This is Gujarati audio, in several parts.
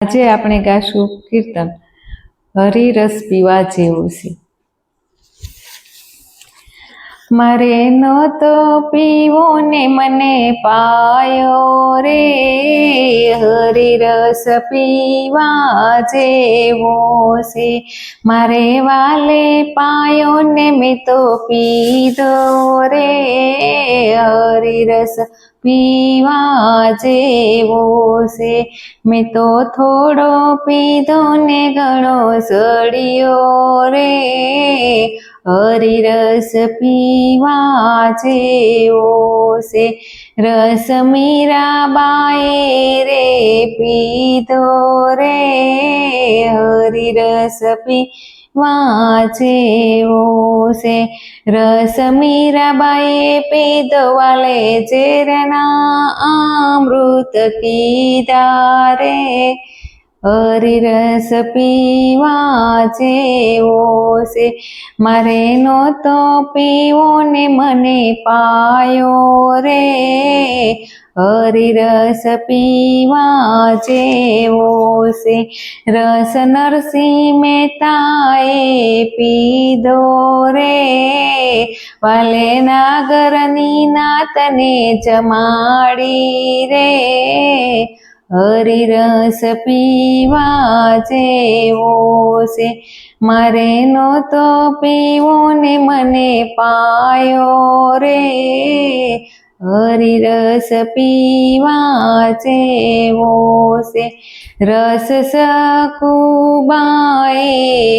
આજે આપણે ગાશું કીર્તન. હરિરસ પીવા જેવું છે. મારે તો પીવો ને મને પાયો રે. હરિરસ પીવા જેવો છે. મારે વાલે પાયો ને મેં તો પીધો રે. હરિરસ પીવા જેવો છે. મેં તો થોડો પીધો ને ઘણો સડ્યો રે. હરિરસ પીવા જેવો છે. રસ મીરાબાએ રે પીધો રે. હરિરસ પીવા જેવો છે રસ મીરાબાઈ પીધો વાલે ઝેરના અમૃત કીધા રે. હરિરસ પીવા જેવો છે મારે નહોતો પીવો ને મને પાયો રે. હરિરસ પીવા જેવો છે રસ નરસિંહ મહેતાએ પીધો રે. વાલે નાગરની નાતને જમાડી રે. હરિરસ પીવા જેવો છે. મારે નહોતો પીવો ને મને પાયો રે. હરિરસ પીવા જેવો છે. રસ સકુબાએ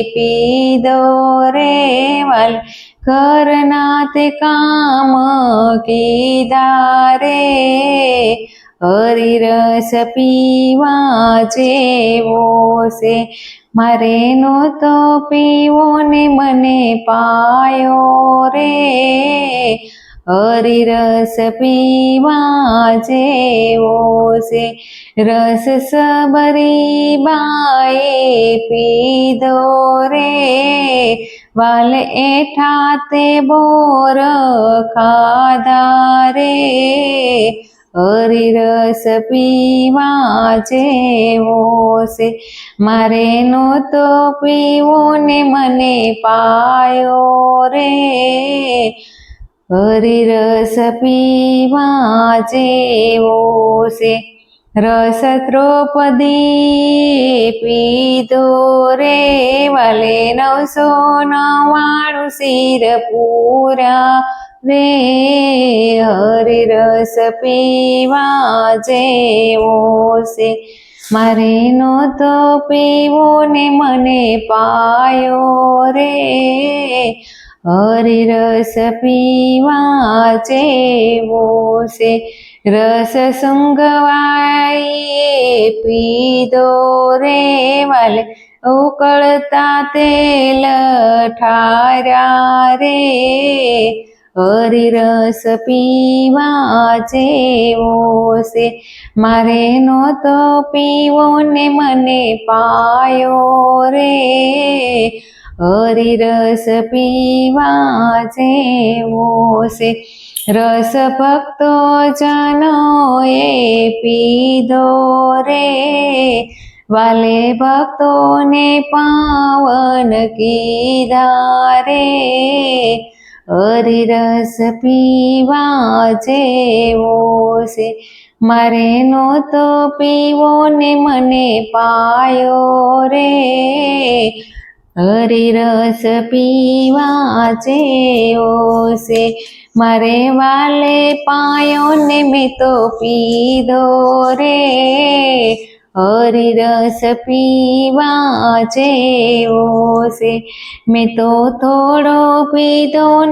પીધો રે વાલ. કરનાથ તે કામ કીધા રે. હરિરસ પીવા જેવો છે. મારે તો પીવો ને મને પાયો રે. હરિરસ પીવા જેવો છે. રસ સબરી બાએ પીધો રે. વાલ એઠા તે બોર ખાધા રે. હરિરસ પીવા જેવો છે. મારે નહોતો પીવો ને મને પાયો રે. હરિરસ પીવા જેવો છે. રસ દ્રૌપદી પીધો રે. વાલે નવસો નવાણું શિર પૂરા. રે હરિરસ પીવા જેવો છે. મારે નહોતો પીવો ને મને પાયો રે. હરિરસ પીવા જેવો છે. રસ સુંગવાઈએ પીધો રે વાલે. ઉકળતા તેલ ઠાર્યા રે. હરિરસ પીવા જેવો છે. મારે નહોતો પીવો ને મને પાયો રે. હરિરસ પીવા જેવો છે. રસ ભક્તો જનોએ પીધો રે. વાલે ભક્તોને પાવન કીધા રે. હરિરસ પીવા જેવો છે. મારે નહોતો પીવો ને મને પાયો રે. હરિરસ પીવા જેવો છે. મારે વાલે પાયો ને મેં તો પીધો રે. હરિરસ પીવા જેવો છે. મેં તો થોડો પીધો ને